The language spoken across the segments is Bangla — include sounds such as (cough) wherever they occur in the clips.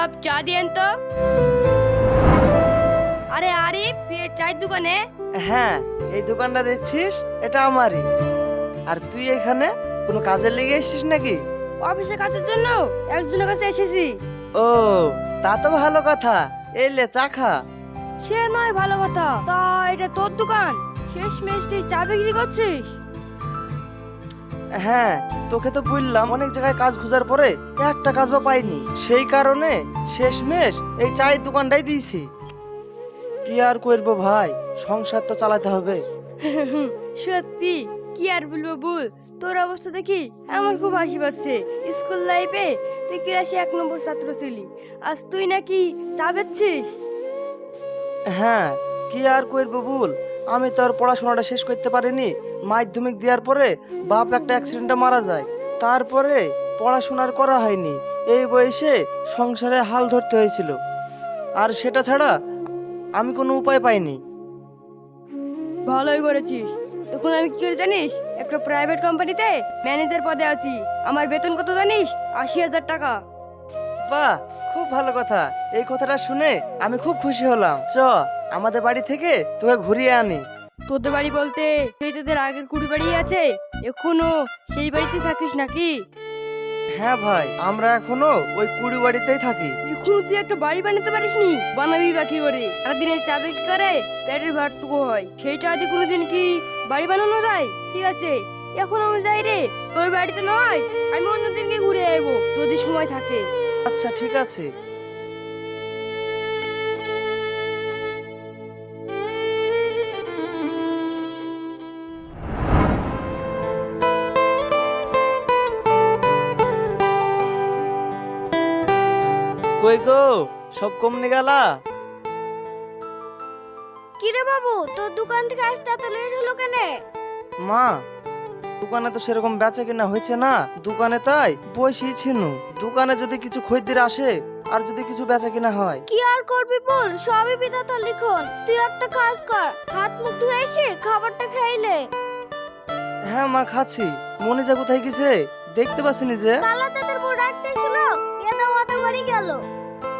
কাপ চা দিয়েন তো। আরে আরিফ তুই এই চায়ের দোকানে? হ্যাঁ এই দোকানটা দেখছিস? এটা আমারই। আর তুই এখানে কোনো কাজে লেগে এসেছিস নাকি? অফিসে কাজের জন্য? একজনের কাছে এসেছি। ও তা তো ভালো কথা। এই লে চা খা। সে নয় ভালো কথা। তা এটা তোর দোকান? শেষ মেশ তুই চা বিক্রি করছিস? হ্যাঁ তোকে তো বললাম অনেক জায়গায় কাজ খোঁজার পরে একটা কাজও পাইনি। সেই কারণে শেষমেশ এই চায়ের দোকানটাই দিয়েছি। কি আর করব ভাই? সংসার তো চালাতে হবে। (laughs) সত্যি কি আর বলব বল? তোর অবস্থা দেখি আমার খুব হাসি পাচ্ছে। স্কুল লাইফে তুই ক্লাসে এক নম্বর ছাত্র ছিলি। আজ তুই নাকি চা বেচছিস? হ্যাঁ কি আর করব বল? আমি তো আর পড়াশোনাটা শেষ করতে পারিনি। মাধ্যমিক দেওয়ার পরে বাপ একটা অ্যাক্সিডেন্টে মারা যায়। তারপরে পড়াশোনার করা হয়নি। এই বয়সে সংসারে হাল ধরতে হয়েছিল। আর সেটা ছাড়া আমি কোনো উপায় পাইনি। ভালোই করেছিস। তখন আমি কি করে জানিস? একটা প্রাইভেট কোম্পানিতে ম্যানেজার পদে আছি। আমার বেতন কত জানিস? আশি হাজার টাকা। বাহ খুব ভালো কথা। এই কথাটা শুনে আমি খুব খুশি হলাম। চ। আমাদের বাড়ি থেকে তোকে ঘুরিয়ে আনি। তোদের বাড়ি বলতে সেই তোদের আগের কুড়ি বাড়ি আছে? এখনও সেই বাড়িতে থাকিস নাকি? হ্যাঁ ভাই আমরা এখনও ওই কুড়ি বাড়িতেই থাকি। এখনও তুই একটা বাড়ি বানাতে পারিস নি বানাবি বাকি করে। সারাদিনে চা বিক্রি করে পেটের ভাতটুকু হয়। সেই চা দিয়ে কোনোদিন কি বাড়ি বানানো যায়? ঠিক আছে এখন আমি যাই রে। তোর বাড়িতে নয় আমি অন্যদিনকে ঘুরে আসব যদি সময় থাকে। আচ্ছা ঠিক আছে। কই গো? সব কমনে গেলা? কিরে বাবু তোর দোকান থেকে আসতে এত লেট হলো কেন? মা দোকানে তো সেরকম বেচা কিনা হয়েছে না। দোকানে তাই বসেই ছিল দোকানে যদি কিছু খরিদ্দার আসে আর যদি কিছু বেচা কিনা হয়। কি আর করবি বল? সবই বিধাতার লিখন। তুই একটা কাজ কর হাত মুখ ধুয়ে এসে খাবারটা খাইলে হ্যাঁ মা খাচ্ছি। মনে যা কোথায় গেছে? দেখতে পাচ্ছি নিজে। চাঁদের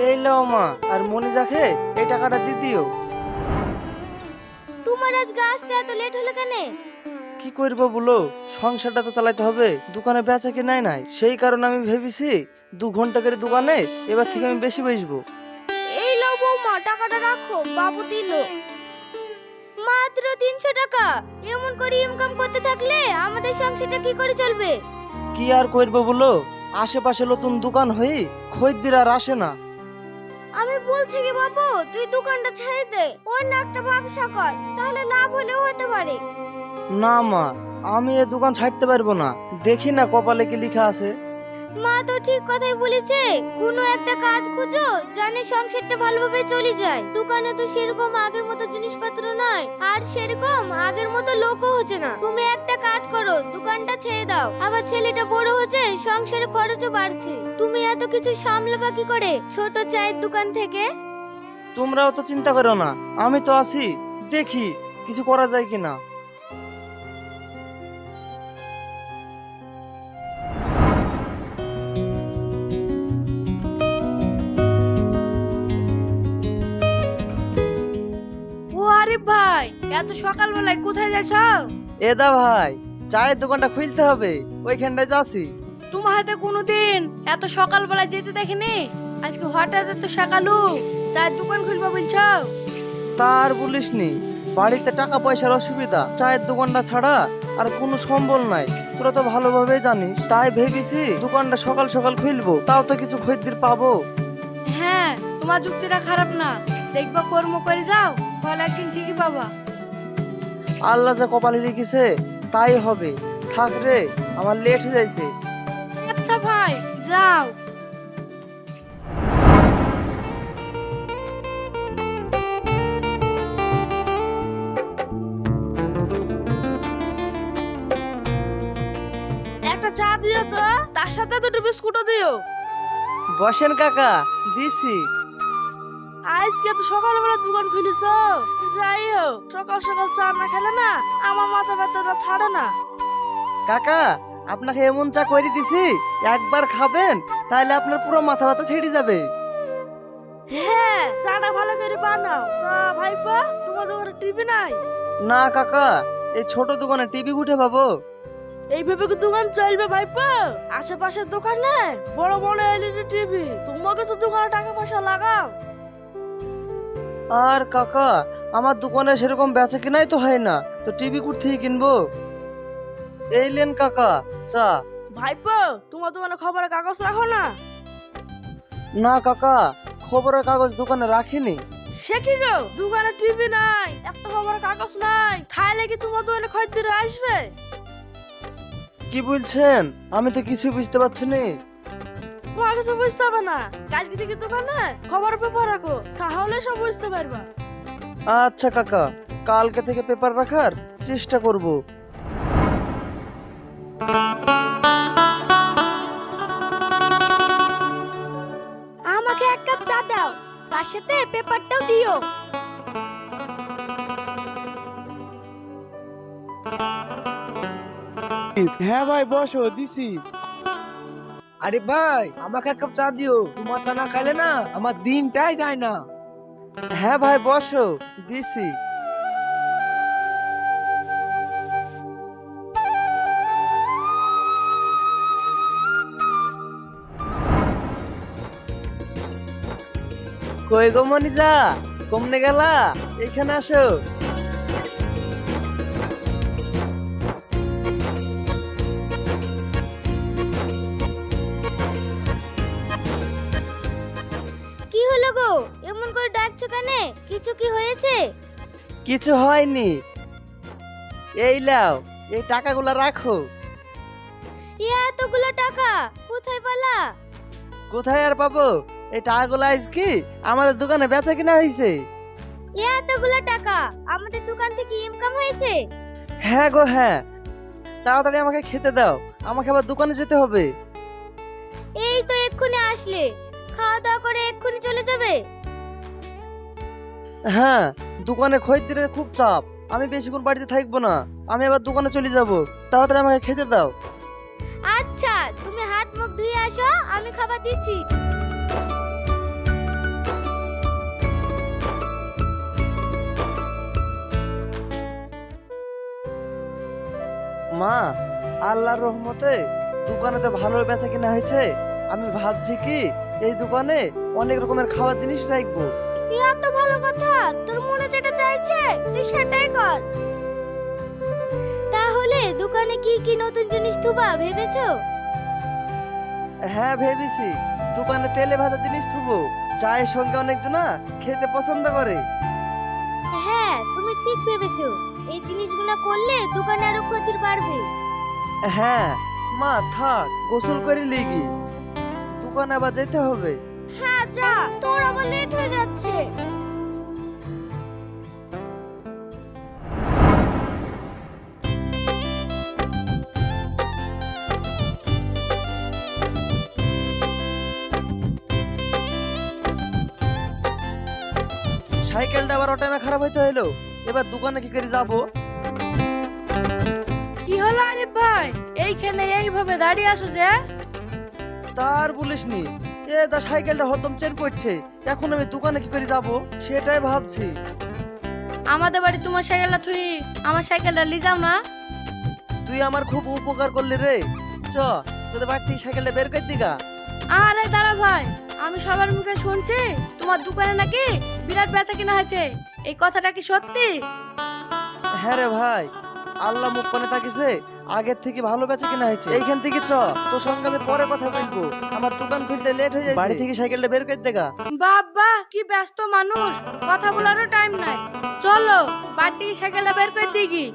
এই লাও মা আর মনে যাকে এই টাকাটা দিয়ে দিও। তোমার আজকে আসতে এত লেট হলো কেন? কি করব বলো সংসারটা তো চালাতে হবে দোকানে বেচা কি নাই নাই সেই কারণে আমি ভেবেছি দু ঘণ্টা করে দোকানে এবার থেকে আমি বেশি বসবো এই লাও বৌমা টাকাটা রাখো বাবু দিল। মাত্র তিনশো টাকা এমন করে ইনকাম করতে থাকলে আমাদের সংসারটা কি করে চলবে? কি আর করব বলো আশেপাশে নতুন দোকান হয়ে খরিদ্দির আর আসে না। আমি বলছি কি বাবু, তুই দোকানটা ছেড়ে দে, অন্য একটা ব্যবসা কর, তাহলে লাভ হলেও হতে পারে। না মা, আমি এ দোকান ছাড়তে পারব না। দেখি না কপালে কি লেখা আছে। মা তো ঠিক কথাই বলেছে, কোনো একটা কাজ খুঁজো, জানে সংসারটা ভালোভাবে চলে যায়। দোকানে তো সেরকম আগের মতো জিনিসপত্র নয় আর সেরকম আগের মতো লোকও হচ্ছে না। তুমি একটা কাজ করো, দোকানটা ছেড়ে দাও, আবার ছেলেটা বড় হচ্ছে, সংসারে খরচও বাড়ছে। তুমি এত কিছু সামলাবা কি করে, ছোট চায়ের দোকান থেকে? তোমরাও তো চিন্তা করো না, আমি তো আছি, দেখি, কিছু করা যায় কিনা। ভাই এত সকালবেলায় কোথায় যাচ্ছ এদা ভাই চায়ের দোকানটা খুলতে হবে ওইখানটায় যাচ্ছি। তোমার হাতে কোনোদিন এত সকালবেলায় যেতে দেখিনি? আজকে হঠাৎ এত সকালু চায়ের দোকান খুলবো বলছ? তার বলিস নি বাড়িতে টাকা পয়সার অসুবিধা চায়ের দোকানটা ছাড়া আর কোনো সম্বল নাই তোরা তো ভালোভাবে জানিস। তাই ভেবেছি দোকানটা সকাল সকাল খুলবো তাও তো কিছু খরিদ্দির পাবো। হ্যাঁ তোমার যুক্তিটা খারাপ না দেখবা কর্ম করে যাও। ফল একদিন ঠিকই পাবা আল্লাহ যা কপালে লিখেছে তাই হবে। থাক রে আমার লেট হয়ে যাইছে। আচ্ছা ভাই যাও। একটা চা দিও তো তার সাথে দুটো বিস্কুটও দিও। বসেন কাকা দিছি। আজকে তো সকালবেলা দোকান খুলেছ। যাই হোক সকাল সকাল চা না খেলে না আমার মাথা ব্যথাটা ছাড়ে না। কাকা আপনাকে এমন চা করে দিছি একবার খাবেন তাহলে আপনার পুরো মাথা ব্যথা ছেড়ে যাবে। হ্যাঁ চাটা ভালো করে বানাও। তা ভাইপো তোমার দোকানে টিভি নাই? না কাকা এই ছোট দোকানে টিভি উঠে পাবো? এইভাবে কি দোকান চলবে ভাইপো? আশেপাশের দোকানে বড় বড় এলইডি টিভি। তোমার কাছে দোকানে টাকা পয়সা লাগাও। আর কাকা আমার দোকানে সেরকম বেচা কেনাই তো হয় না। তো টিভি থেকে কিনবো? এই লেন কাকা চা। ভাইপো তোমার দোকানে খবরের কাগজ রাখো না। না কাকা খবরের কাগজ দোকানে রাখিনি। সে কি গো দোকানে টিভি নাই একটা খবরের কাগজ নাই খাইলে কি তোমার দোকানে খদ্দের আসবে? কি বলছেন? আমি তো কিছু বুঝতে পারছি না। তোমার কিছু বুঝতে হবে না। কালকে থেকে দোকানে খবর পেপার রাখো তাহলে সব বুঝতে পারবা। আচ্ছা কাকা কালকে থেকে পেপার রাখার চেষ্টা করব। আমাকে এক কাপ চা দাও তার সাথে পেপারটাও দিও। হ্যাঁ ভাই বসো দিছি। আরে ভাই, আমাকে এক কাপ চা দিও। তোমার চা না খাইলে না, আমার দিনটাই যায় না। হ্যাঁ ভাই, বসো। দিছি। কই গো মনিজা? কমনে গেলা? এখানে আসো। কিছু হয়নি। এই লাও এই টাকাগুলো রাখো। এতগুলো টাকা কোথায় পালা? কোথায় আর পাবো? এই টাকাগুলো আজ কি? আমাদের দোকানে বেচা কিনা হয়েছে। এতগুলো টাকা আমাদের দোকান থেকে ইনকাম হয়েছে? হ্যাঁ গো হ্যাঁ। তাড়াতাড়ি আমাকে খেতে দাও আমাকে আবার দোকানে যেতে হবে। এই তো এক্ষুনি আসলে। খাওয়া দাওয়া করে এক্ষুনি চলে যাবে। হ্যাঁ দোকানে খরিদ্দারের খুব চাপ। আমি বেশিক্ষণ বাড়িতে থাকব না। আমি আবার দোকানে চলে যাব। তাড়াতাড়ি আমাকে খেতে দাও। আচ্ছা তুমি হাত মুখ ধুয়ে আসো আমি খাবার দিচ্ছি। মা আল্লাহর রহমতে দোকানে তো ভালো বেচা কিনা হয়েছে। আমি ভাবছি কি এই দোকানে অনেক রকমের খাবার জিনিস রাখব। এত ভালো কথা তোর মনে যেটা চাইছে তুই সেটাই কর। তাহলে দোকানে কি কি নতুন জিনিস থুবা ভেবেছো? হ্যাঁ ভেবেছি। দোকানে তেলে ভাজা জিনিস থুবো। চায়ের সঙ্গে অনেকজনা খেতে পছন্দ করে। হ্যাঁ তুমি ঠিক ভেবেছো। এই জিনিসগুলো করলে দোকানে আরও ক্ষতির বাড়বে। হ্যাঁ মা থাক গোসল করে লিগি দোকানে আবার যেতে হবে। হ্যাঁ যা তোর আবার লেট হয়ে যাচ্ছে। সাইকেলটা আবার ও টাইমে খারাপ হইতে হইল? এবার দোকানে কি করে যাব? কি হলো আরিফ ভাই? এইখানে এইভাবে দাঁড়িয়ে আসো যে? তার বলিসনি। এ দা সাইকেলটা হরদম চেন পড়ছে এখন আমি দোকানে কি করে যাব? সেটাই ভাবছি। আমাদের বাড়ি তোমার সাইকেলটা তুই আমার সাইকেলটা নিয়ে যাও না। তুই আমার খুব উপকার করলি রে। চ তোদের বাড়ি থেকে সাইকেলটা বের করে দিগা। আরে দাঁড়া ভাই আমি সবার মুখে শুনছি তোমার দোকানে নাকি বিরাট বেচা কিনা হয়েছে। এই কথাটা কি সত্যি? হ্যাঁ রে ভাই আল্লাহ মুখ পানে তাকিছে আগের থেকে ভালো বেচে কিনা হয়েছে। এইখান থেকে চ তোর সঙ্গে আমি পরে কথা বলব। আমার দোকান খুলতে লেট হয়ে যায় বাড়ি থেকে সাইকেলটা বের করে দেখা বাবা কি ব্যস্ত মানুষ। কথা বলারও টাইম নাই। চলো বাড়ি থেকে সাইকেলটা বের করে দিগি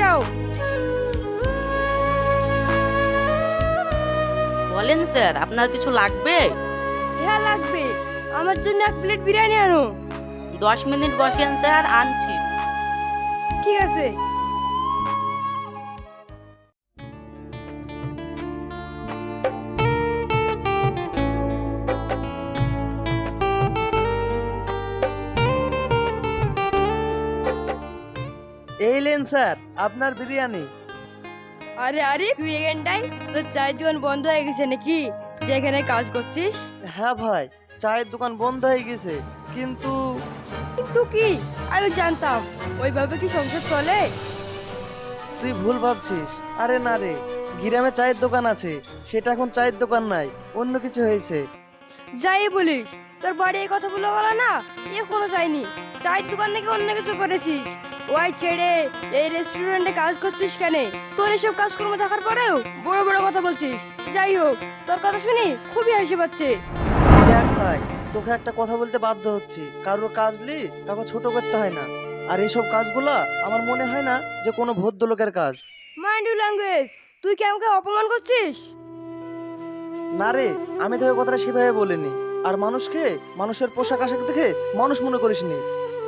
যাও। বলেন স্যার আপনার কিছু লাগবে? হ্যাঁ লাগবে। আমার জন্য এক প্লেট বিরিয়ানি আনো। দশ মিনিট বসেন স্যার আনছি। ঠিক আছে। এলেন স্যার আপনার বিরিয়ানি। আরে আরে তুই এখানটাই তোর চায়ের দোকান বন্ধ হয়ে গেছে নাকি? যেখানে কাজ করছিস? হ্যাঁ ভাই চায়ের দোকান বন্ধ হয়ে গেছে কিন্তু কিন্তু কি? আমি জানতাম ওইভাবে কি সংসার চলে? তুই ভুল ভাবছিস। আরে না রে গ্রামে চায়ের দোকান আছে সেটা এখন চায়ের দোকান নাই অন্য কিছু হয়েছে। যাই বলিস তোর বাড়ি এই কথা বলে গেল না এখনও যায়নি। চায়ের দোকান নাকি অন্য কিছু করেছিস? ওই ছেড়ে এই রেস্টুরেন্টে কাজ করছিস কেন? তোর এসব কাজকর্ম দেখার পরেও বড় বড় কথা বলছিস। যাই হোক তোর কথা শুনি খুবই হাসি পাচ্ছে। দেখ ভাই তোকে একটা কথা বলতে বাধ্য হচ্ছি। কারোর কাজ লি কাউকে ছোট করতে হয় না। আর এইসব কাজগুলা আমার মনে হয় না যে কোনো ভদ্র লোকের কাজ। মাইন্ড ইউ ল্যাঙ্গুয়েজ তুই কি আমাকে অপমান করছিস? না রে আমি তোকে কথাটা সেভাবে বলিনি। আর মানুষকে মানুষের পোশাক আশাক দেখে মানুষ মনে করিস নি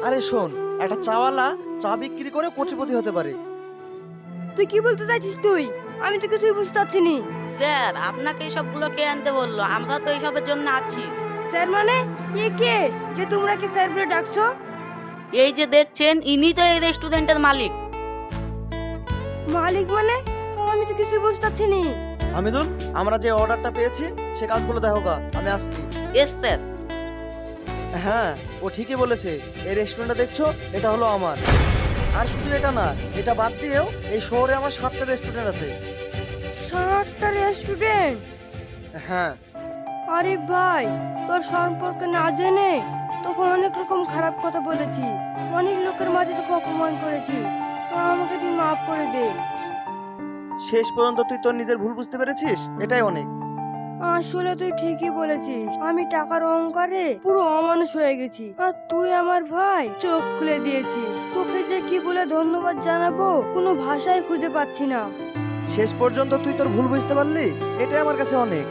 আরে শোন একটা চাওয়ালা চা বিক্রি করে কোটিপতি হতে পারে। তুই কি বলতে চাইছিস তুই? আমি তো কিছুই বুঝতে পারছি নি। স্যার আপনাকে এইসবগুলো কে আনতে বলল? আমরা তো এইসবের জন্য আছি। স্যার মানে? এ কে? যে তোমরা কি স্যার বলে ডাকছো? এই যে দেখছেন ইনি তো এই রেস্টুরেন্টের মালিক। মালিক মানে? আমি তো কিছুই বুঝতে পারছি নি। আমিদুল আমরা যে অর্ডারটা পেয়েছি সে কাজগুলো দেখো গা আমি আসছি। এস স্যার হ্যাঁ ও ঠিকই বলেছে। এই রেস্টুরেন্টটা দেখছ? এটা হলো আমার। আর শুধু এটা না এটা বাদ দিয়েও এই শহরে আমার সাতটা রেস্টুরেন্ট আছে। সাতটা রেস্টুরেন্ট হ্যাঁ। আরে ভাই তোর সম্পর্কে না জেনে তোকে অনেক রকম খারাপ কথা বলেছি। অনেক লোকের মাঝে তোকে অপমান করেছি। আমাকে তুই মাফ করে দে। শেষ পর্যন্ত তুই তোর নিজের ভুল বুঝতে পেরেছিস? এটাই অনেক। আসলে তুই ঠিকই বলেছিস। আমি টাকার অহংকারে পুরো অমানুষ হয়ে গেছি। আর তুই আমার ভাই, চোখ খুলে দিয়েছিস। তোকে যে কি বলে ধন্যবাদ জানাব, কোনো ভাষায় খুঁজে পাচ্ছি না। শেষ পর্যন্ত তুই তোর ভুল বুঝতে পারলি? এটাই আমার কাছে অনেক।